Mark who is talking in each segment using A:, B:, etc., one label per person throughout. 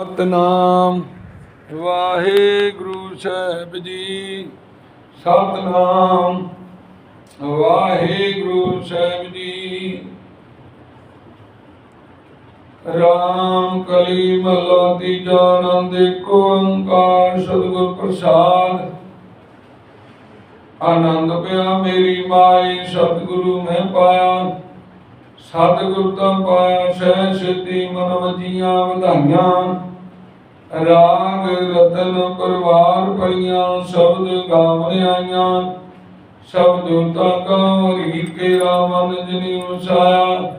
A: ਸਤਨਾਮ। ਵਾਹਿਗੁਰੂ ਸਾਹਿਬ ਜੀ, ਸਤਨਾਮ। ਵਾਹਿਗੁਰੂ ਸਾਹਿਬ ਜੀ। ਰਾਮ ਕਲੀ ਮਹਲਾ ਤੀਜਾ ਆਨੰਦ ਏਕ ਓੰਕਾਰ, ਸਤਿਗੁਰ ਪ੍ਰਸਾਦ। ਆਨੰਦ ਪਿਆ ਮੇਰੀ ਮਾਈ, ਸਤਿਗੁਰੂ ਮੈਂ ਪਾਇਆ। ਸਤਿਗੁਰ ਤਾਂ ਪਾਇਆ ਸਿੱਧੀ ਮਨ ਵਜੀਆਂ ਵਧਾਈਆਂ। ਰਾਗ ਰਤਨ ਪਰਵਾਰ ਪਈਆਂ, ਸ਼ਬਦ ਗਾਵਣ ਆਈਆਂ। ਸ਼ਬਦ ਤਾਂ ਗਾਵਰੀ ਕੇ ਰਾਮਨ ਜਿਨੀ ਉਸਾਇਆ।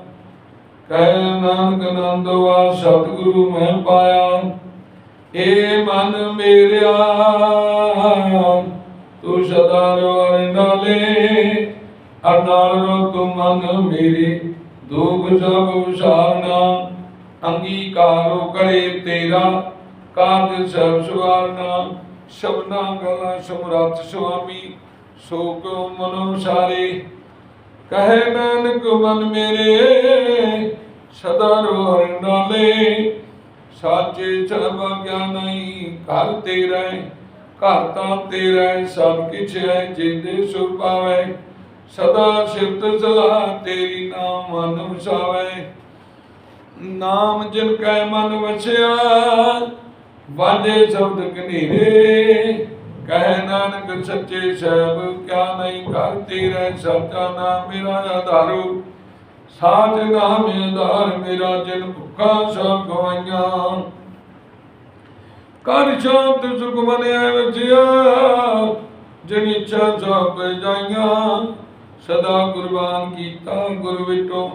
A: ਕਹਿ ਨਾਨਕ ਨੰਦਵਾ ਸਤਿਗੁਰੂ ਮੈਂ ਪਾਇਆ। ਏ ਮਨ ਮੇਰਿਆ, ਤੂੰ ਸਦਾ ਰੋਣ ਨਾਲੇ। ਅਨਾਲ ਤੂੰ ਮਨ ਮੇਰੀ ਦੁਖ ਸਭ ਵਿਸਾਰਨਾ ਅੰਗੀਕਾਰੋ ਕਰੇ ਤੇਰਾ ਕਾਜ ਸਭ ਸੁਵਾਰਨਾ ਸ਼ਬਨਾ ਗਲਾ ਸਮਰੱਥ ਸੁਆਮੀ, ਸੋ ਕੋ ਮਨੋ ਸਾਰੇ ਕਹੇ ਨਾਨਕ, ਮਨ ਮੇਰੇ, ਸਦਾ ਰੋਣ ਨਾਲੇ ਸਾਚੇ ਸਭ ਗਿਆਨਈ ਘਰ ਤੇਰਾ ਘਰ ਤਾਂ ਤੇਰਾ ਸਭ ਕਿਛ ਹੈ, ਜਿੰਦੇ ਸੁ ਪਾਵੇ। ਸਦਾ ਸਿਫਤ ਸਲਾਹ ਤੇਰੀ ਨਾਮ ਮਨ ਵਸਾਵੇ। ਨਾਮ ਜਿਨ ਕੈ ਮਨ ਵਸਿਆ ਵਾਜੇ ਸ਼ਬਦ ਕਨੇਰੇ ਕਹਿ ਨਾਨਕ ਸੱਚੇ ਸਹਿਬ, ਕਿਆ ਨਹੀਂ ਕਰ ਤੇਰਾ ਸੱਚਾ ਨਾਮ ਮੇਰਾ ਆਧਾਰੂ। ਸਾਚ ਨਾਮ ਆਧਾਰ ਮੇਰਾ, ਜਿਨ ਭੁੱਖਾ ਸਭ ਗਵਾਈਆਂ ਕਰ ਸ਼ਾਂਤ ਸੁਖ ਮਨਿਆ ਵਜਿਆ ਜਿਨ ਇੱਛਾ ਸਭ ਜਾਈਆਂ ਸਦਾ ਕੁਰਬਾਨ ਕੀਤਾ ਗੁਰ ਵਿਟੋ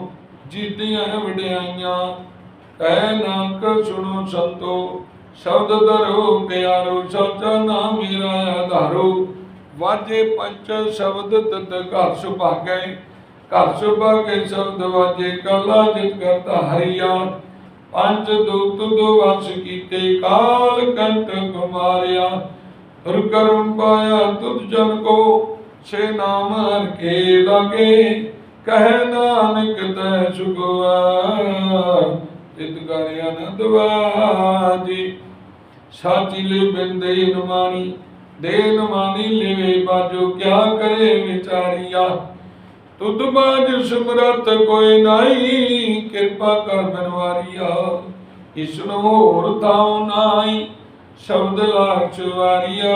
A: ਜੀਤੀਆਂ ਵਡਿਆਈਆਂ। ਕਹਿ ਨਾਨਕ ਸੁਣੋ ਸੰਤੋ, ਸ਼ਬਦ ਧਰੋ ਪਿਆਰੋ ਸੱਚਾ ਨਾਮ ਮੇਰਾ ਆਧਾਰੋ ਵਾਜੇ ਪੰਚ ਸ਼ਬਦ ਤਤ ਘਰ ਸੁਭਾਗੈ ਘਰ ਸੁਭਾਗੈ ਸ਼ਬਦ ਵਾਜੇ ਕਲਾ ਜਿਤ ਕਰਤਾ ਹਰੀਆ। ਪੰਜ ਦੂਤ ਦੋ ਵਸ ਕੀਤੇ, ਕਾਲ ਕੰਟ ਕੁਮਾਰਿਆ। ਹਰ ਕਰਮ ਪਾਇਆ ਤੁਧ ਜਨ ਕੋ ਛੇ ਨਾਮ ਕੇ ਲਾਗੇ, ਕਹਿ ਨਾਨਕ ਤੈ ਸੁਗਵਾ ਤਿਤ ਕਰ ਆਨੰਦ ਵਾਜੀ, ਸਾਚੀ ਲੈ ਬਿੰਦੇ ਨਮਾਣੀ ਦੇ ਨਮਾਨੀ ਲੈਵੇ ਬਾਜੋ, ਕਿਆ ਕਰੇ ਵਿਚਾਰੀਆ। ਤੁਧ ਬਾਜ ਸੁਮਰਤ ਕੋਈ ਨਾਈ ਕਿਰਪਾ ਕਰ ਬਨਵਾਰੀਆ ਇਸ ਨੂੰ ਹੋਰ ਥਾਉ ਨਾਈ ਸ਼ਬਦ ਲਾਚ ਵਾਰੀਆ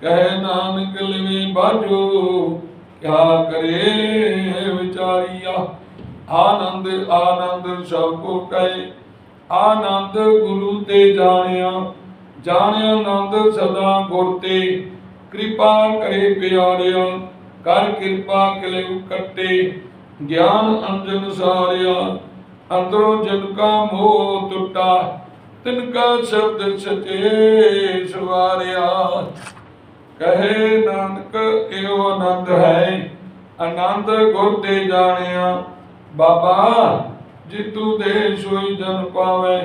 A: ਕਹਿ ਨਾਨਕ ਲਿਵੇ ਬਾਜੋ ਕਿਆ ਕਰੇ ਵਿਚਾਰੀਆ? ਆਨੰਦ ਆਨੰਦ ਸਭ ਕੋ ਕਹੇ। ਆਨੰਦ ਗੁਰੂ ਤੇ ਜਾਣਿਆ ਜਾਣਿਆ ਆਨੰਦ ਸਦਾ ਗੁਰ ਤੇ। ਕਿਰਪਾ ਕਰੇ ਪਿਆਰਿਆ, ਕਰ ਕਿਰਪਾ ਕਿਲੇ ਕੱਟੇ। ਗਿਆਨ ਅੰਜਨ ਸਾਰਿਆ, ਅੰਦਰੋਂ ਜਨ ਕਾ ਮੋਹ ਟੁੱਟਾ। ਤਿਨ ਕਾ ਸ਼ਬਦ ਸਚੇ ਸਵਾਰਿਆ। ਕਹੇ ਨਾਨਕ, ਇਹੋ ਆਨੰਦ ਹੈ। ਆਨੰਦ ਗੁਰ ਤੇ ਜਾਣਿਆ, ਬਾਬਾ, ਜਿਤੂ ਦੇ ਸੋਈ ਜਨ ਪਾਵੇ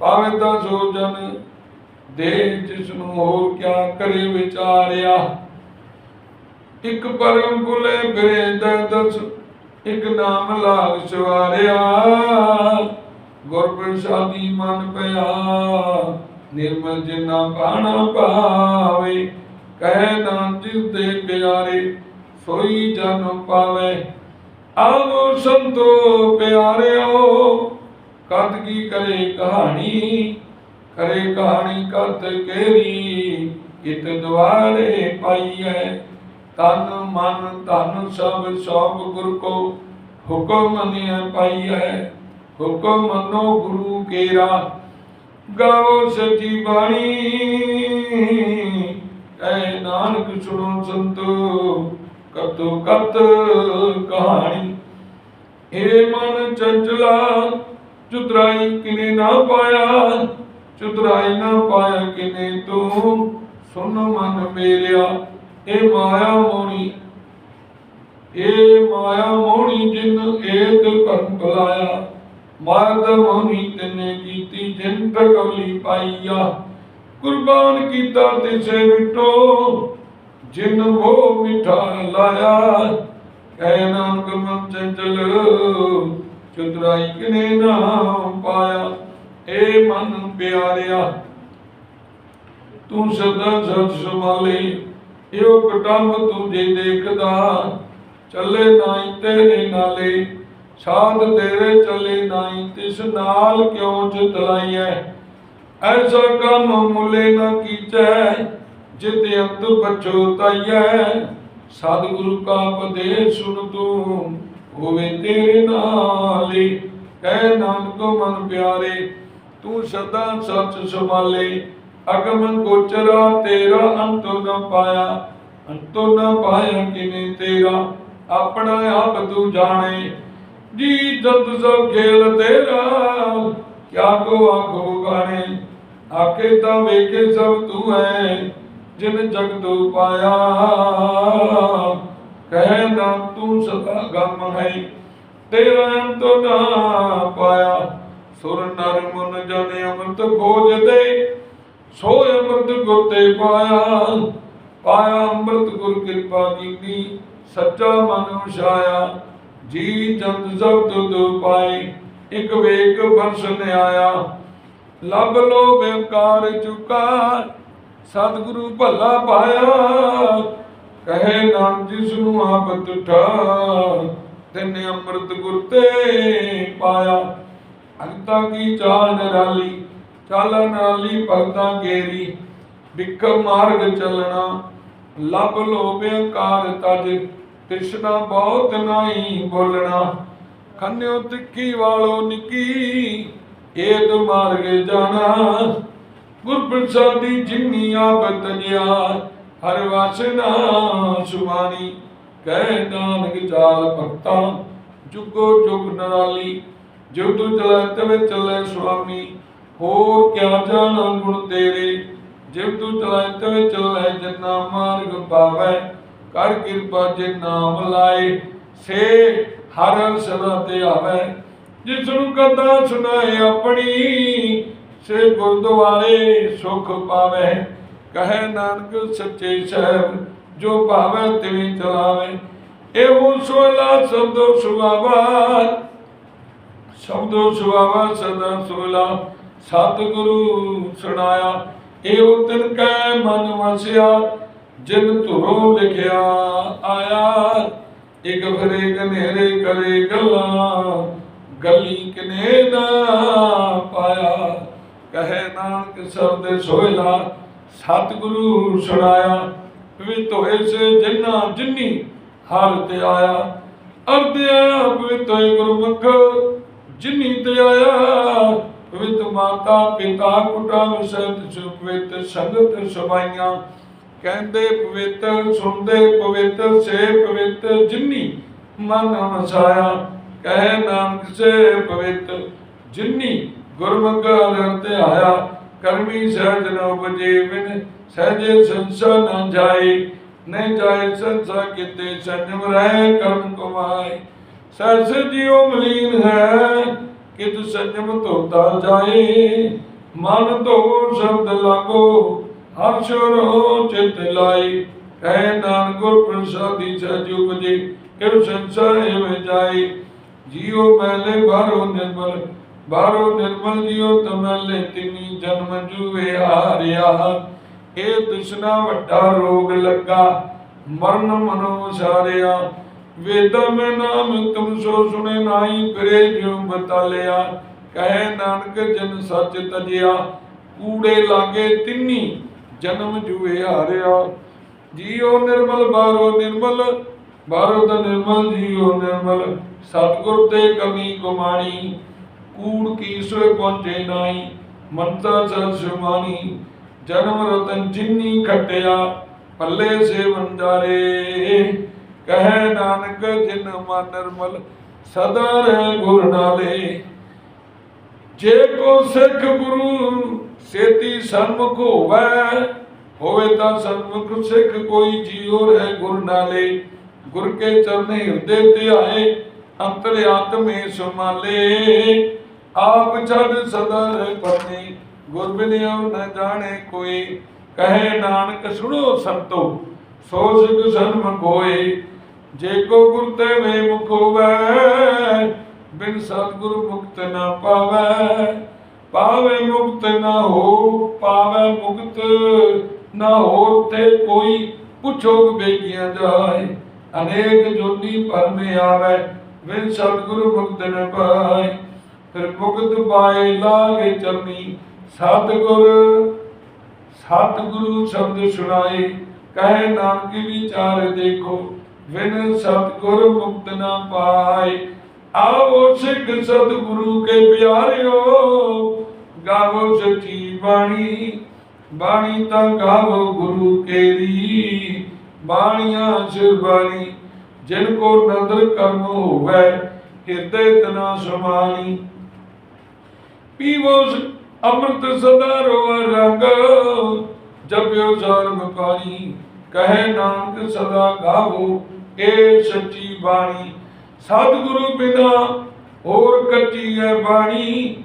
A: ਪਾਵੇ ਤਾਂ ਸੋ ਜਨ ਦੇ ਜਿਸ ਨੂੰ ਹੋਰ ਕਿਆ ਕਰੇ ਵਿਚਾਰਿਆ। ਇੱਕ ਪਰਮ ਭੁਲੇ ਫਿਰੇ ਦਰਦਸ ਇੱਕ ਨਾਮ ਲਾਗ ਸਵਾਰਿਆ। ਗੁਰ ਪ੍ਰਸਾਦੀ ਮਨ ਪਿਆ, ਨਿਰਮਲ ਜਿਨਾ ਪਾਣਾ ਪਾਵੇ ਕਹਿ ਨਾਨਕ ਦੇ ਪਿਆਰੇ, ਸੋਈ ਜਨ ਪਾਵੇ। ਆਵੋ ਸੰਤੋ ਪਿਆਰਿਓ, ਕਦ ਕੀ ਕਰੇ ਕਹਾਣੀ ਕਰੇ ਕਹਾਣੀ ਕਦ ਕੇਰੀ ਇਤ ਦੁਆਰੇ ਪਾਈਐ। ਤਨ ਮਨ ਧਨ ਸਭ ਸਭ ਗੁਰ ਕੋ ਹੁਕਮ ਮੰਨਿਆ ਪਾਈਐ। ਹੁਕਮ ਮੰਨੋ ਗੁਰੂ ਕੇਰਾ, ਗਾਵੋ ਸਚੀ ਬਾਣੀ। ਐ ਨਾਨਕ ਸੁਣੋ ਸੰਤੋ, ਕਤੋ ਕਤ ਕਹਾਣੀ। ਏ ਮਨ ਚੰਚਲਾ, ਚੁਤਰਾਈ ਕਿਨੇ ਨਾ ਪਾਇਆ, ਚੁਤਰਾਈ ਨਾ ਪਾਇਆ ਕਿਨੇ ਤੂੰ। ਸੁਣ ਮਨ ਮੇਰਿਆ ਏ ਮਾਇਆ ਮੋਣੀ ਏ ਮਾਇਆ ਮੋਣੀ ਜਿਨ ਏਤ ਭਰਮ ਬੁਲਾਇਆ ਮਰਦ ਮੋਣੀ ਤਨੇ ਕੀਤੀ, ਜਿਨ ਤਕਲੀ ਪਾਈਆ ਕੁਰਬਾਨ ਕੀਤਾ ਤਿਸੇ ਵਿਟੋ ਜਿਨ ਉਹ ਮਿਠਾ ਲਾਇਆ। ਕਹਿ ਨਾਨਕ ਮਨ ਚੰਚਲ ਚੁਤਰਾਈ ਕਿਨੇ ਨਾ ਪਾਇਆ। ਏ ਮਨ ਪਿਆਰਿਆ, ਤੂੰ ਸਦਾ ਸਤ ਸੰਭਾਲੀ, ਇਹੋ ਕਟੰਬ ਤੂੰ ਜੇ ਦੇਖਦਾ। ਚੱਲੇ ਨਾਈ ਤੇਰੇ ਨਾਲੇ, ਸਾਧ ਤੇਰੇ ਚੱਲੇ ਨਾਈ, ਤਿਸ ਨਾਲ ਕਿਉਂ ਚਤਲਾਈਐ? ਐਸਾ ਕੰਮ ਮੁਲੇ ਨਾ ਕੀਚੈ, ਜਿਤ ਅੰਤ ਪਛੋਤਾਈਐ ਸਤਿਗੁਰੂ ਕਾ ਉਪਦੇਸ਼ ਸੁਣ ਤੂੰ, ਹੋਵੇ ਤੇਰੇ ਨਾਲੇ। ਕਹਿ ਨਾਨਕ ਮਨ ਪਿਆਰੇ, ਤੂੰ ਸਦਾ ਸੱਚ ਸੰਭਾਲੇ। ਅਗਮ ਗੋਚਰਾ ਤੇਰਾ ਅੰਤ ਨ ਪਾਇਆ, ਅੰਤ ਨ ਪਾਇਆ ਕਿਨੇ ਤੇਰਾ? ਆਪਣਾ ਆਪ ਤੂੰ ਜਾਣੇ। ਜੀ ਜਦ ਸਭ ਖੇਲ ਤੇਰਾ ਕਿਆ ਕੋ ਆਖੋ ਗਾਣੇ? ਆਖੇ ਤਾਂ ਵੇਖੇ ਸਭ ਤੂੰ ਹੈ ਜਿਨ ਜਗ ਤੋਂ ਪਾਇਆ। ਕਹਿ ਨਾ ਤੂੰ ਸਦਾ ਗਮ ਹੈ, ਤੇਰਾ ਅੰਤ ਨਾ ਪਾਇਆ। ਸੁਰ ਨਰ ਮਨ ਜਨ ਅੰਮ੍ਰਿਤ ਖੋਜਦੇ ਸੋ ਅੰਮ੍ਰਿਤ ਗੁਰ ਤੇ ਪਾਇਆ। ਪਾਇਆ ਅੰਮ੍ਰਿਤ ਗੁਰ ਕਿਰਪਾ ਕੀਤੀ ਸੱਚਾ ਮਨ ਵਸਾਇਆ ਜੀ ਜੰਦ ਸਭ ਤੁਧ ਪਾਏ। ਇਕ ਵੇਕ ਬਰਸਨ ਆਇਆ। ਲਬ ਲੋ ਬੇਕਾਰ ਚੁਕਾ ਸਤਿਗੁਰੂ ਭੱਲਾ ਪਾਇਆ। ਕਹੇ ਨਾਮ ਜਿਸ ਨੂੰ ਆਪ ਤੁਠਾ ਤੈਨੇ ਅੰਮ੍ਰਿਤ ਗੁਰ ਤੇ ਪਾਇਆ। ਅੰਤਾ ਕੀ ਚਾਲ ਨਰਾਲੀ ਚਾਲ ਨਰਾਲੀ ਭਗਤਾਂ ਗੇਰੀ ਵਿਖ ਮਾਰਗ ਚੱਲਣਾ, ਲੱਭ ਲੋ ਕਾਰ ਤਜ ਤ੍ਰਿਸ਼ਨਾ ਬਹੁਤ ਨਹੀਂ ਬੋਲਣਾ। ਖੰਨਿਓ ਤਿੱਖੀ ਵਾਲੋ ਨਿੱਕੀ ਏਦ ਮਾਰਗੇ ਜਾਣਾ। ਗੁਰ ਪ੍ਰਸਾਦੀ ਜਿਨੀ ਆਪ ਤਜਿਆ ਹਰ ਵਾਸਨਾ ਸੁਮਾਨੀ ਕਹਿ ਨਾਨਕ ਚਾਲ ਭਗਤਾ, ਜੁਗੋ ਜੁਗ ਨਰਾਲੀ। ਜੋ ਤੂੰ ਚਲੇ, ਤਵੇ ਚੱਲੇ ਸੁਆਮੀ। ਹੋਰ ਕਿਆ ਜਾਣਾ ਗੁਣ ਤੇਰੇ। ਜਿਵ ਤੂੰ ਚਲਾਏ ਤਵੇ ਚੱਲੇ, ਜਿਨਾ ਮਾਰਗ ਪਾਵੈ, ਕਰ ਕਿਰਪਾ ਜੇ ਨਾਮ ਲਾਏ। ਸੇ ਹਰ ਸਦਾ ਤੇ ਆਵੈ, ਜਿਸ ਨੂੰ ਕਦਾ ਸੁਣਾਏ ਆਪਣੀ, ਸੇ ਗੁਰਦੁਆਰੇ ਸੁਖ ਪਾਵੇ। ਕਹੇ ਨਾਨਕ, ਸੱਚੇ ਸਾਹਿਬ, ਜੋ ਭਾਵੇ ਤਿਵੇਂ ਚਲਾਵੇ। ਇਹੋ ਸੋਲਾ ਸਬਦੋ ਸੁਭਾਵਾ, ਸ਼ਬਦੋ ਸੁਭਾਵਾ ਸਦਾ ਸੋਲਾ ਸਤਿਗੁਰੂ ਸੁਣਾਇਆ, ਇਹ ਤਿਨ ਕੈ ਮਨ ਵਸਿਆ, ਜਿਨ ਧੁਰੋ ਲਿਖਿਆ ਆਇਆ। ਇਕ ਫਰੇ ਕਨੇਰੇ ਕਰੇ ਗੱਲਾਂ, ਗੱਲੀ ਕਿਨੇ ਨਾ ਪਾਇਆ। ਕਹੇ ਨਾਨਕ ਸਬਦ ਸੋਇਲਾ ਸਤਿਗੁਰੂ ਸੁਣਾਇਆ ਪਵਿੱਤ ਹੋਏ ਸੇ ਜਿਨਾ ਜਿਨੀ ਹਰ ਤੇ ਆਇਆ। ਅਰਧ ਆਇਆ ਪਵਿੱਤ ਗੁਰਮੁਖ, ਜਿਨੀ ਤੇ ਆਇਆ। ਪਵਿੱਤ ਮਾਤਾ ਪਿਤਾ ਕੁਟਾ ਸਤ ਸੁਪਵਿੱਤ ਸੰਗਤ ਸਬਾਈਆਂ ਕਹਿੰਦੇ ਪਵਿੱਤਰ, ਸੁਣਦੇ ਪਵਿੱਤ ਸੇ ਪਵਿੱਤ ਜਿਨੀ ਮਨ ਵਸਾਇਆ ਕਹਿ ਨਾਨਕ ਸੇ ਪਵਿੱਤ ਜਿਨੀ ਗੁਰਮੁਖ ਅਰਹਤ ਤੇ ਆਇਆ, ਕਰਮੀ ਸਹਿਜ ਨ ਉਪਜੇ ਬਿਨ, ਸਹਜੇ ਸੰਸਾ ਨ ਜਾਏ ਨਹੀਂ ਜਾਏ ਸੰਸਾ ਕਿਤੇ ਸੰਜਮ ਰਹਿ, ਕਰਮ ਕਮਾਏ। ਸਹਿਜ ਜਿਉ ਮਲੀਨ ਹੈ, ਕਿਤ ਸੰਜਮ ਧੋਤਾ ਜਾਏ, ਮਨ ਧੋ ਸ਼ਬਦ ਲਾਗੋ ਹਰ ਸ਼ੁਰੋ ਚਿਤ ਲਾਈ। ਕਹਿ ਨਾਨਕ ਗੁਰ ਪ੍ਰਸਾਦੀ ਸਹਿਜ ਉਪਜੇ ਕਿਰ ਸੰਸਾਰ ਵਿੱਚ ਜਾਏ? ਜੀਉ ਮੈਲੇ ਬਾਹਰੋ ਨਿਰਮਲ ਬਾਹਰੋ ਨਿਰਮਲ ਜੀਉ ਤਮਲੇ ਤਿਨੀ ਜਨਮ ਜੂਵੇ ਹਾਰਿਆ। ਇਹ ਤ੍ਰਿਸ਼ਨਾ ਵੱਡਾ ਰੋਗ ਲੱਗਾ, ਮਰਨ ਮਨੋ ਸਾਰਿਆ। ਵੇਦਾਂ ਮੈਂ ਨਾਮ ਤੁਮ ਸੋ ਸੁਣੇ, ਨਾਹੀ ਫਿਰੇ ਜਿਉ ਬਤਾਲਿਆ। ਕਹੇ ਨਾਨਕ ਜਨ ਸੱਚ ਤਜਿਆ, ਕੂੜੇ ਲਾਗੇ ਤਿੰਨੀ ਜਨਮ ਜੂਏ ਹਾਰਿਆ, ਜੀਉ ਨਿਰਮਲ ਬਾਹਰੋ ਨਿਰਮਲ ਬਾਹਰੋ ਦਾ ਨਿਰਮਲ, ਜੀਉ ਨਿਰਮਲ। ਸਤਿਗੁਰ ਤੇ ਕਮੀ ਗੁਮਾਣੀ ਕੂੜ ਕੀ ਸੋਏ ਪਹੁੰਚੇ ਨਾਈ ਮੰਤਾ ਸਰ ਸੁਮਾਨੀ ਜਨਮ ਰਤਨ ਜਿੰਨੀ ਖਟਿਆ, ਪੱਲੇ ਸੇ ਵੰਜਾਰੇ ਕਹੇ ਨਾਨਕ, ਜਿਨ ਮਨ ਨਿਰਮਲ, ਸਦਾ ਰਹਿ ਗੁਰ ਨਾਲੇ। ਜੇ ਕੋ ਸਿੱਖ ਗੁਰੂ ਸੇਤੀ ਸਨਮੁਖ ਹੋਵੇ। ਹੋਵੇ ਤਾਂ ਸਨਮੁਖ ਸਿੱਖ ਕੋਈ ਜੀਉ ਰਹਿ ਗੁਰ ਨਾਲੇ। ਗੁਰ ਕੇ ਚਰਨੇ ਹਿਰਦੇ ਤੇ ਅੰਤਰ ਆਤਮੇ ਸਮਾਲੇ ਆਪ ਛੱਡ ਸਦਾ ਰਹਿ ਗੁਰ ਬਿਨਿਉ ਨ ਜਾਣੇ ਕੋਈ। ਕਹੇ ਨਾਨਕ, ਸੁਣੋ ਸੰਤੋ, ਸੋ ਸਿਖ ਸਨਮੁਖ ਹੋਏ। ਜੇ ਕੋ ਗੁਰ ਤੇ ਵੇ ਮੁਖ ਹੋਵੇ, ਬਿਨ ਸਤਿਗੁਰੂ ਮੁਕਤ ਨਾ ਪਾਵੇ। ਪਾਵੇ ਮੁਕਤ ਨਾ ਹੋ ਪਾਵੇ ਮੁਕਤ ਨਾ ਹੋਰ ਤੇ ਕੋਈ ਪੁੱਛੋ ਬੇਗੀਆਂ ਜਾਏ। ਅਨੇਕ ਜੋਨੀ ਪਰਮੇ ਆਵੇ ਵਿਨ ਸਤਿਗੁਰੂ ਮੁਕਤ ਨ ਪਾਏ। ਫਿਰ ਮੁਕਤ ਪਾਏ ਲਾਗੇ ਚਰਨੀ, ਸਤਿਗੁਰ, ਸਤਿਗੁਰੂ ਸ਼ਬਦ ਸੁਣਾਏ। ਕਹੇ ਨਾਨਕ ਵਿਚਾਰ ਦੇਖੋ ਵਿਨ ਸਤਿਗੁਰ ਮੁਕਤ ਨਾ ਪਾਏ। ਆਓ ਸਿੱਖ ਸਤਿਗੁਰੂ ਕੇ ਪਿਆਰਿਓ, ਗਾਵੋ ਸੱਚੀ ਬਾਣੀ ਬਾਣੀ ਤਾਂ ਗਾਵੋ ਗੁਰੂ ਕੇਰੀ ਬਾਣੀਆਂ ਸਿਰਬਾਣੀ ਜਿਨ ਕੋ ਨਦਰ ਕਰਮ ਹੋਵੇ ਹਿਰਦੇ ਤਨਾ ਸਮਾਣੀ। ਪੀਵੋ ਅੰਮ੍ਰਿਤ ਸਦਾ ਰੋ ਰੰਗ, ਜਪਿਓ ਸਰਮ ਪਾਣੀ, ਕਹੇ ਨਾਨਕ ਸਦਾ ਗਾਵੋ ਏ ਸੱਚੀ ਬਾਣੀ। ਸਤਿਗੁਰੂ ਬਿਨਾ ਹੋਰ ਕੱਚੀ ਹੈ ਬਾਣੀ।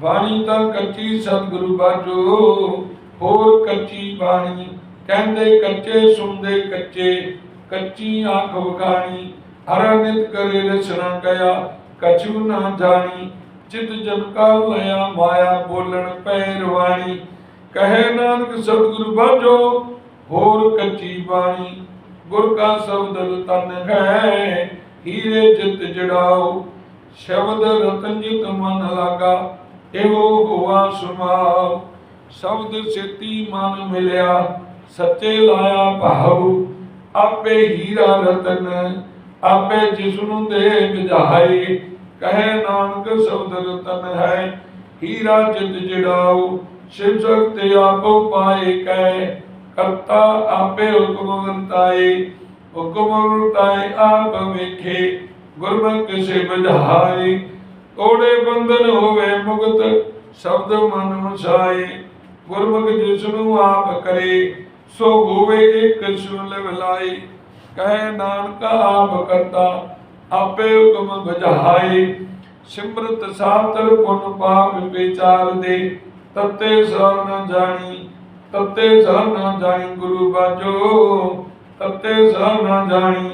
A: ਬਾਣੀ ਤਾਂ ਕੱਚੀ ਸਤਿਗੁਰੂ ਬਾਝੋ ਹੋਰ ਕੱਚੀ ਬਾਣੀ। ਕਹਿੰਦੇ ਕੱਚੇ, ਸੁਣਦੇ ਕੱਚੇ, ਕੱਚੀ ਆਂਖ ਵਖਾਣੀ। ਹਰ ਕਰੇ ਰਚਨਾ ਕਇਆ, ਕਛੂ ਨਾ ਜਾਣੀ। ਚਿਤ ਜਨ ਕਾ ਲਿਆ ਮਾਇਆ ਬੋਲਣ ਪੈਰਵਾਣੀ ਕਹੇ ਨਾਨਕ, ਸਤਿਗੁਰੂ ਬਾਝੋ ਹੋਰ ਕੱਚੀ ਬਾਣੀ। ਗੁਰ ਕਾ ਸ਼ਬਦ ਤਨ ਹੈ ਹੀਰੇ ਜਿਤ ਜੜਾਓ, ਸ਼ਬਦ ਰਤਨ ਮਨ ਲਾਗਾ, ਇਹੋ ਹੋਆ ਸੁਮਾਓ ਸ਼ਬਦ ਸੇਤੀ ਮਨ ਮਿਲਿਆ, ਸੱਚੇ ਲਾਇਆ ਭਾਉ। ਆਪੇ ਹੀਰਾ ਰਤਨ, ਆਪੇ ਜਿਸ ਦੇ ਬੁਝਾਏ ਕਹੇ ਨਾਨਕ ਸ਼ਬਦ ਰਤਨ ਹੈ, ਹੀਰਾ ਜਿਤ ਜੜਾਓ। ਸ਼ਿਵ ਸ਼ਕਤੀ ਆਪੋ ਪਾਏ ਕੈ, ਕਰਤਾ ਆਪੇ ਹੁਕਮ ਵਰਤਾਏ। ਹੁਕਮ ਵਰਤਾਏ ਆਪ ਵੇਖੇ, ਗੁਰਮੁਖ ਕਿਸੇ ਬੁਝਾਏ ਤੋੜੇ ਬੰਧਨ ਹੋਵੇ ਮੁਕਤ, ਸ਼ਬਦ ਮਨ ਵਸਾਏ ਗੁਰਮੁਖ ਜਿਸ ਨੂੰ ਆਪ ਕਰੇ, ਸੋ ਹੋਵੇ ਇੱਕ ਸੁਨ ਲਵਲਾਈ ਕਹੇ ਨਾਨਕ ਆਪ ਕਰਤਾ, ਆਪੇ ਹੁਕਮ ਬੁਝਾਏ। ਸਿਮਰਤ ਸਾਤਰ ਪੁਨ ਪਾਪ ਵਿਚਾਰ ਦੇ, ਤਤੇ ਸਰ ਨ ਜਾਣੀ, ਤਤੇ ਸਰ ਨ ਜਾਣੀ ਗੁਰੂ ਬਾਜੋ। ਤਤੇ ਸਰ ਨ ਜਾਣੀ,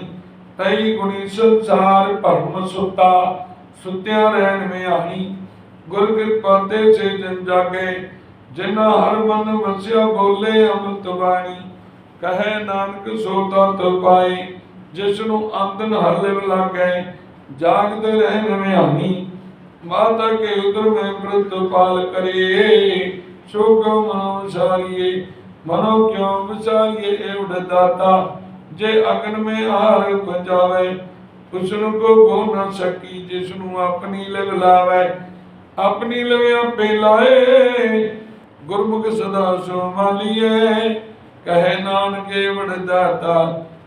A: ਤਈ ਗੁਣੀ ਸੰਸਾਰ ਭਰਮ ਸੁਤਾ, ਸੁਤਿਆ ਰਹਿਣ ਮਿਆਣੀ ਗੁਰ ਕਿਰਪਾ ਤੇ ਸੇ ਜਨ ਜਾਗੇ ਜਿਨਾ ਹਰ ਮਨ ਵਸਿਆ ਬੋਲੇ ਅੰਮ੍ਰਿਤ ਬਾਣੀ। ਕਹੇ ਨਾਨਕ ਸੋ ਤਤ ਪਾਏ ਜਿਸ ਨੂੰ ਅੰਦਨ ਹਰ ਲਿਵ ਜਾਗਦੇ ਰਹਿਣ ਮਿਆਣੀ ਮਾਤਾ ਕੇ ਉਦਰ ਮੈਂ ਪ੍ਰਤ ਪਾਲ ਕਰੇ ਸ਼ੋਕ ਮਨੋ ਵਿਸਾਰੀਏ ਮਨੋ ਕਿਉ ਵਿਸਾਰੀਏ ਏਵੜ ਦਾਤਾ ਜੇ ਅਗਨ ਮੇ ਹਾਰ ਬਚਾਵੇ ਉਸ ਨੂੰ ਕੋ ਗੋ ਨਾ ਸਕੀ ਜਿਸ ਨੂੰ ਆਪਣੀ ਲਿਵ ਲਾਵੇ। ਆਪਣੀ ਲਿਵ ਆਪੇ ਗੁਰਮੁਖ ਸਦਾ ਸੋ ਮਾਲੀਏ। ਕਹੇ ਨਾਨਕ ਏਵੜ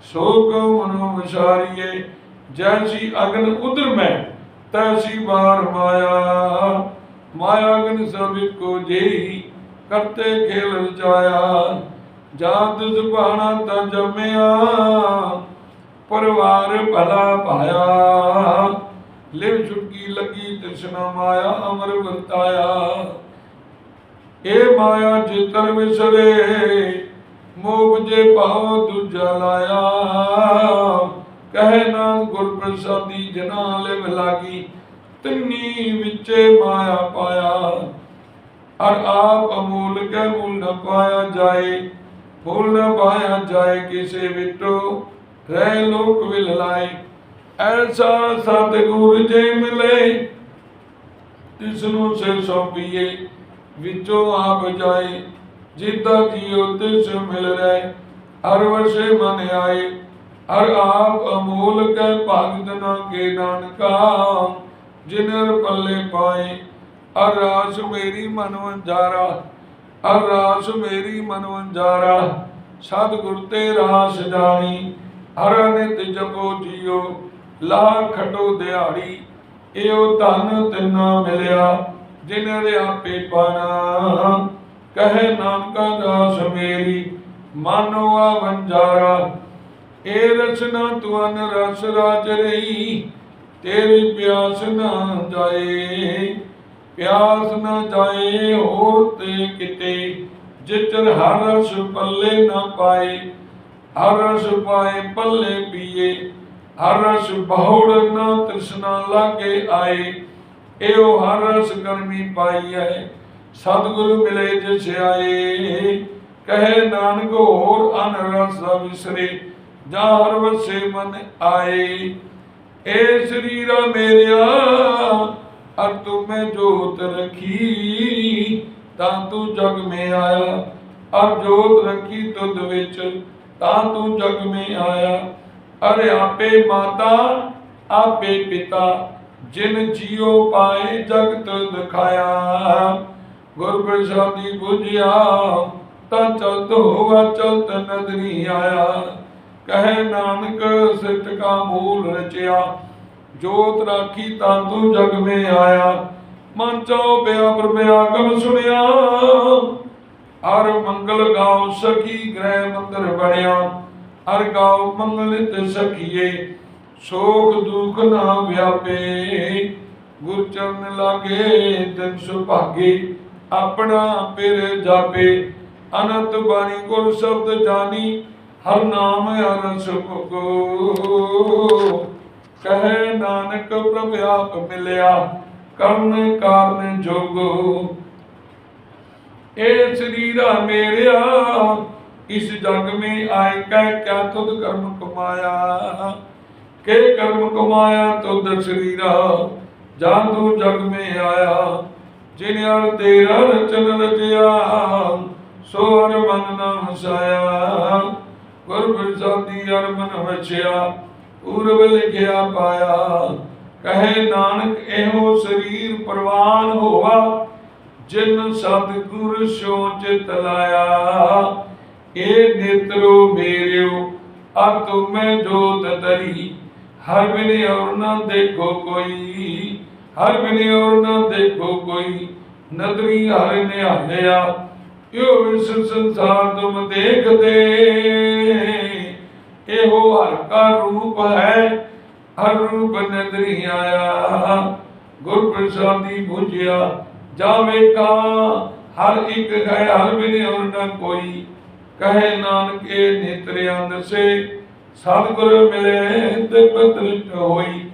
A: ਸੋ ਕੋ ਮਨੋ ਵਿਸਾਰੀਏ। ਜੈਸੀ ਅਗਨ ਉਦਰ ਮੈਂ ਤੈਸੀ ਬਾਰ ਮਾਇਆ। ਮਾਇਆ ਅਗਨ ਸਭ ਕੋ ਜੇਈ ਕਰਤੇ ਖੇਲ ਰਚਾਇਆ, ਜਾਤ ਸੁਭਾਣਾ ਤਾਂ ਜੰਮਿਆ, ਪਰਿਵਾਰ ਭਲਾ ਪਾਇਆ ਲਿਵ ਛੁਟਕੀ ਲੱਗੀ ਤ੍ਰਿਸ਼ਨਾ ਮਾਇਆ, ਅਮਰ ਵਰਤਾਇਆ। ਇਹ ਮਾਇਆ ਚਿਤਰ ਵਿਸਰੇ ਮੋਹ ਜੇ ਭਾਵ ਦੂਜਾ ਲਾਇਆ। ਕਹੇ ਨਾਮ ਗੁਰ ਪ੍ਰਸਾਦੀ ਜਨਾ ਲਿਵ ਲਾਗੀ, ਤਿੰਨੀ ਵਿੱਚੇ ਮਾਇਆ ਪਾਇਆ। ਹਰ ਆਪ ਅਮੋਲ ਕੈ ਮੁੱਲ ਨ ਪਾਇਆ ਜਾਏ ਮੁੱਲ ਨ ਪਾਇਆ ਜਾਏ ਕਿਸੇ ਵਿਟੋ ਰਹਿ ਲੋਕ ਵਿਲ ਲਾਏ ਐਸਾ ਸਤਿਗੁਰ ਜੇ ਮਿਲੇ ਤਿਸ ਨੂੰ ਸਿਰ ਸੌਂਪੀਏ, ਵਿੱਚੋਂ ਆਪ ਜਾਏ, ਜਿੱਦਾਂ ਜੀਉ ਤਿਸ ਮਿਲ ਰਹੇ, ਹਰ ਵਰਸੇ ਮਨ ਆਏ। ਹਰ ਆਪ ਅਮੋਲ ਕੈ ਭਗਤ ਨਾ ਕੇ ਨਾਨਕਾ, ਜਿਨਰ ਪੱਲੇ ਪਾਏ। ਅਰ ਰਾਸ ਮੇਰੀ ਮਨ ਵੰਜਾਰਾ ਅਰਾਸ ਮੇਰੀ ਮਨ ਵੰਜਾਰਾ ਸਤਿਗੁਰ ਤੇ ਰਾਸ ਜਾਣੀ, ਹਰ ਨਿਤ ਜਪੋ ਜੀਓ ਲਾ ਖਟੋ ਦਿਹਾੜੀ, ਇਹੋ ਧਨ ਤਿੰਨਾ ਮਿਲਿਆ ਜਿਨ ਆਪੇ ਪਾਣਾ। ਕਹੇ ਨਾਨਕਾ ਦਾਸ ਮੇਰੀ ਮਾਨਵਾ ਵੰਜਾਰਾ ਏ ਰਚਨਾ ਤੁਨ ਰਸ ਰਾਜ ਰਹੀ, ਤੇਰੀ ਪਿਆਸ ਨਾ ਜਾਏ। ਪਿਆਸ ਨਾ ਜਾਏ ਹੋਰ ਤੇ ਕਿਤੇ, ਜਿਚਰ ਹਰ ਰਸ ਪੱਲੇ ਨਾ ਪਾਏ, ਹਰ ਰਸ ਪਾਏ ਪੱਲੇ ਪੀਏ, ਹਰ ਰਸ ਬਹੁੜ ਨਾ ਤ੍ਰਿਸ਼ਨਾ ਲਾਗੇ ਆਏ, ਇਹੋ ਹਰ ਰਸ ਕਰਮੀ ਪਾਈ ਹੈ ਸਤਿਗੁਰੂ ਮਿਲੇ ਜਿਸ ਆਏ। ਕਹੇ ਨਾਨਕ, ਹੋਰ ਅਨ ਰਸ ਵਿਸਰੇ, ਜਾ ਹਰ ਵਸੇ ਮਨ ਆਏ। ਏ ਸਰੀਰਾ ਮੇਰਿਆ ਅਰ ਤੁਮੇ ਜੋਤ ਰਖੀ, ਤਾਂ ਤੂੰ ਜਗ ਮੇ ਆਇਆ। ਅਰ ਜੋਤ ਰਖੀ ਤੁਧ ਵਿੱਚ, ਤਾਂ ਤੂੰ ਜਗ ਮੇ ਆਇਆ। ਅਰੇ ਆਪੇ ਮਾਤਾ, ਆਪੇ ਪਿਤਾ, ਜਿਨ ਜੀਉ ਪਾਏ ਜਗਤ ਦਿਖਾਇਆ। ਗੁਰ ਪ੍ਰਸਾਦੀ 부ਝਿਆ ਤਾਂ ਚਲਤ ਹੋਵਾ ਚਲਤ ਨਦਰੀ ਆਇਆ। ਕਹੇ ਨਾਨਕ, ਸਿੱਟ ਕਾ ਮੂਲ ਰਚਿਆ। ਜੋਤ ਰਾਖੀ ਤਾਂ ਤੂੰ ਜਗ ਮੇ ਆਇਆ। ਮਨ ਚਾਉ ਬਿਆ ਪ੍ਰਭਿਆਗਮ ਸੁਣਿਆ। ਹਰ ਮੰਗਲ ਗਾਉ ਸਖੀ ਗ੍ਰਹਿ ਮੰਦਰ ਬਣਿਆ। ਹਰ ਗਾਉ ਮੰਗਲ ਸਖੀਏ, ਸੋਖ ਦੁਖ ਨਾ ਵਿਆਪੇ। ਗੁਰ ਚਰਨ ਲਾਗੇ ਦਿਨ ਸੁਭਾਗੇ, ਆਪਣਾ ਪਿਰ ਜਾਪੇ। ਅਨੰਤ ਬਾਣੀ ਗੁਰ ਸ਼ਬਦ ਜਾਣੀ, ਹਰ ਨਾਮ ਅਰਸ ਭੁਗੋ। ਕਹੇ ਨਾਨਕ ਪ੍ਰਭ ਆਪ ਮਿਲਿਆ ਕਰਨ ਕਾਰਨ ਜੋਗੋ। ਇਹ ਸਰੀਰਾ ਮੇਰਿਆ, ਇਸ ਜਗ ਮੇ ਆਏ ਕਹਿ ਕਿਆ ਤੁਧ ਕਰਮ ਕਮਾਇਆ? ਕੇ ਕਰਮ ਕਮਾਇਆ ਤੁਧ ਸਰੀਰਾ ਜਾਂ ਤੂੰ ਜਗ ਮੇ ਆਇਆ ਜਿਨ ਅਰ ਤੇਰਾ ਰਚਨ ਰਚਿਆ, ਸੋ ਹਰ ਮਨ ਨਾ ਹਸਾਇਆ ਗੁਰ ਪ੍ਰਸਾਦੀ ਹਰ ਮਨ ਵਛਿਆ ਪੂਰਬ ਲਿਖਿਆ ਪਾਇਆ। ਕਹੇ ਨਾਨਕ, ਇਹੋ ਸਰੀਰ ਪ੍ਰਵਾਨ ਹੋਵਾ ਜਿਨ ਸਤਿਗੁਰ ਸੋ ਚਿਤ ਲਾਇਆ। ਇਹ ਨੇਤਰੋ ਮੇਰਿਓ ਆ ਤੁਮੇ ਜੋਤ ਤਰੀ ਹਰ ਬਿਨੇ ਔਰ ਨਾ ਦੇਖੋ ਕੋਈ, ਹਰ ਬਿਨੇ ਔਰ ਨਾ ਦੇਖੋ ਕੋਈ। ਨਦਰੀ ਹਰ ਨਿਹਾਲਿਆ ਇਹੋ ਵਿਸ ਸੰਸਾਰ ਤੁਮ ਦੇਖਦੇ। ਇਹੋ ਹਰ ਕਾ ਰੂਪ ਹੈ, ਹਰ ਰੂਪ ਨਦਰੀ ਆਇਆ ਗੁਰ ਪ੍ਰਸਾਦੀ 부ਝਿਆ ਜਾਵੇ ਕਾ ਹਰ ਇੱਕ ਹੈ, ਹਰ ਬਿਨੇ ਔਰ ਨਾ ਕੋਈ। ਕਹੇ ਨਾਨਕ ਇਹ ਨੇਤਰਿਆਂ ਦਸੇ ਸਤਿਗੁਰ ਮਿਲੇ ਤੇ ਪਤਰਿਤ ਹੋਈ।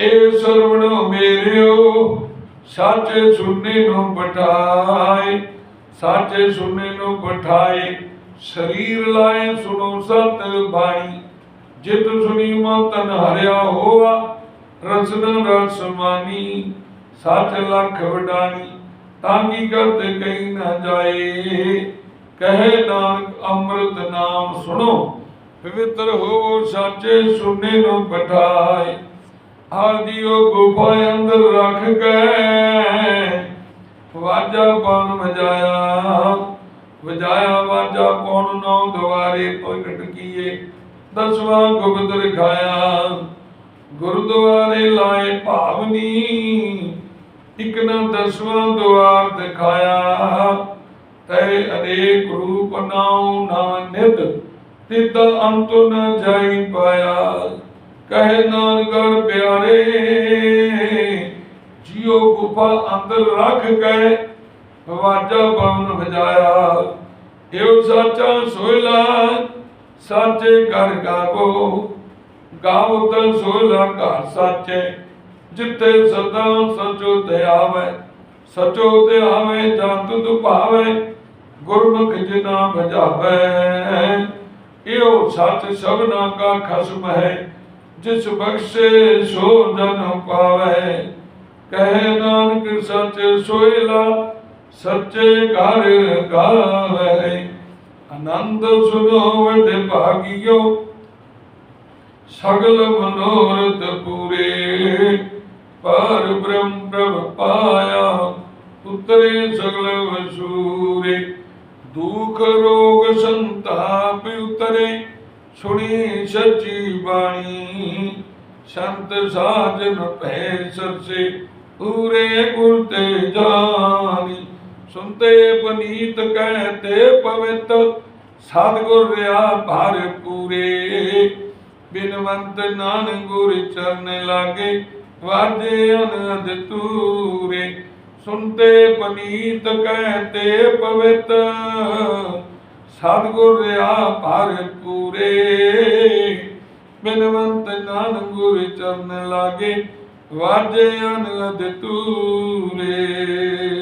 A: ਏ ਸਰਵਣ ਮੇਰਿਓ, ਸਾਚੇ ਸੁਣਨੇ ਨੂੰ ਬਟਾਏ ਸਾਚੇ ਸੁਣਨੇ ਨੂੰ ਬਠਾਏ ਸਰੀਰ ਲਾਏ ਸੁਣੋ ਸਤ ਬਾਣੀ। ਜਿਤ ਸੁਣੀ ਮਨ ਤਨ ਹਰਿਆ ਹੋਆ, ਰਸਨ ਰਸ ਮਾਨੀ ਸੱਚ ਲੱਖ ਵਡਾਣੀ ਤਾਂ ਕੀ ਕਰਤੇ ਕਹੀ ਨਾ ਜਾਏ। ਕਹੇ ਨਾਨਕ ਅੰਮ੍ਰਿਤ ਨਾਮ ਸੁਣੋ, ਪਵਿੱਤਰ ਹੋ ਸਾਚੇ ਸੁਣੇ ਨੂੰ ਬਠਾਏ। ਹਰ ਗੁਫਾ ਅੰਦਰ ਰੱਖ ਕੇ, ਵਾਜਾ ਪਨ ਵਜਾਇਆ ਵਜਾਇਆ ਵਾਜਾ ਪਨ ਨੌ ਦਵਾਰੇ ਪ੍ਰਗਟ ਕੀਏ ਦਸਵਾਂ ਗੁਪਤ ਰਖਾਇਆ। ਗੁਰਦੁਆਰੇ ਲਾਏ ਭਾਵਨੀ ਇਕ ਨਾ ਦਸਵਾਂ ਦੁਆਰ ਦਿਖਾਇਆ। ਤੈ ਅਨੇਕ ਰੂਪ ਨਾਉ ਨਾ ਨਿਤ ਤਿਤ ਅੰਤ ਨ ਜਾਈ ਪਾਇਆ। ਕਹੇ ਨਾਨਕਰ ਪਿਆਰੇ, ਜਿਉ ਗੁਫਾ ਅੰਦਰ ਰੱਖ ਗਏ ਵਾਜਾ ਬਵਨ ਵਜਾਇਆ। ਇਹੋ ਸਾਚਾ ਸੋਇਲਾ ਸਾਚੇ ਘਰ ਗਾਵੋ। ਗਾਵੋ ਤਾਂ ਸੋਇਲਾ ਘਰ ਸਾਚੇ। ਜਿੱਥੇ ਸਦਾ ਸਚੋ ਤੇ ਆਵੇ, ਸਚੋ ਤੇ ਆਵੇ ਜੰਤ ਦੁਭਾਵੇ ਗੁਰਮੁਖ ਜਿਨਾ ਭਜਾਵੇ ਇਹੋ ਸੱਚ ਸਭਨਾ ਕਾ ਖਸਮ ਹੈ, ਜਿਸ ਬਖਸ਼ੇ ਸੋ ਜਨ ਪਾਵੇ। ਕਹੇ ਨਾਨਕ ਸੱਚ ਸੋਇਲਾ ਸੱਚੇ ਘਰ ਗਾਵੇ, ਆਨੰਦ ਸੁਨੋ ਭਾਗਿਓ। ਸਗਲ ਮਨੋਰਥ ਪੂਰੇ, ਪਰ ਬ੍ਰਹਮ ਪ੍ਰਭ ਪਾਇਆ ਉਤਰੇ ਸਗਲ ਵਸੂਰੇ। ਦੁਖ ਰੋਗ ਸੰਤਾਪ ਉਤਰੇ, ਸੁਣੀ ਸੱਚੀ ਬਾਣੀ। ਸੰਤ ਸਾਜਨ ਭੈ ਸਰਸੇ ਪੂਰੇ ਗੁਰ ਤੇ ਜਾਨੀ ਸੁਨਤੇ ਪਨੀਤ ਕਹਤੇ ਪਵਿੱਤ, ਸਤਿਗੁਰ ਰਿਆ ਭਰ ਪੂਰੇ। ਬਿਨਵੰਤ ਨਾਨਕ ਗੁਰ ਚਰਨ ਲਾਗੇ, ਵਾਜੇ ਅਨੰਦ ਤੂਰੇ ਸੁਨਤੇ ਪਨੀਤ ਕਹਤੇ ਪਵਿੱਤ, ਸਤਿਗੁਰ ਰਿਆ ਭਰ ਪੂਰੇ। ਬਿਨਵੰਤ ਨਾਨਕ ਗੁਰ ਚਰਨ ਲਾਗੇ, ਵਾਜੇ ਅਨੰਦ ਤੂਰੇ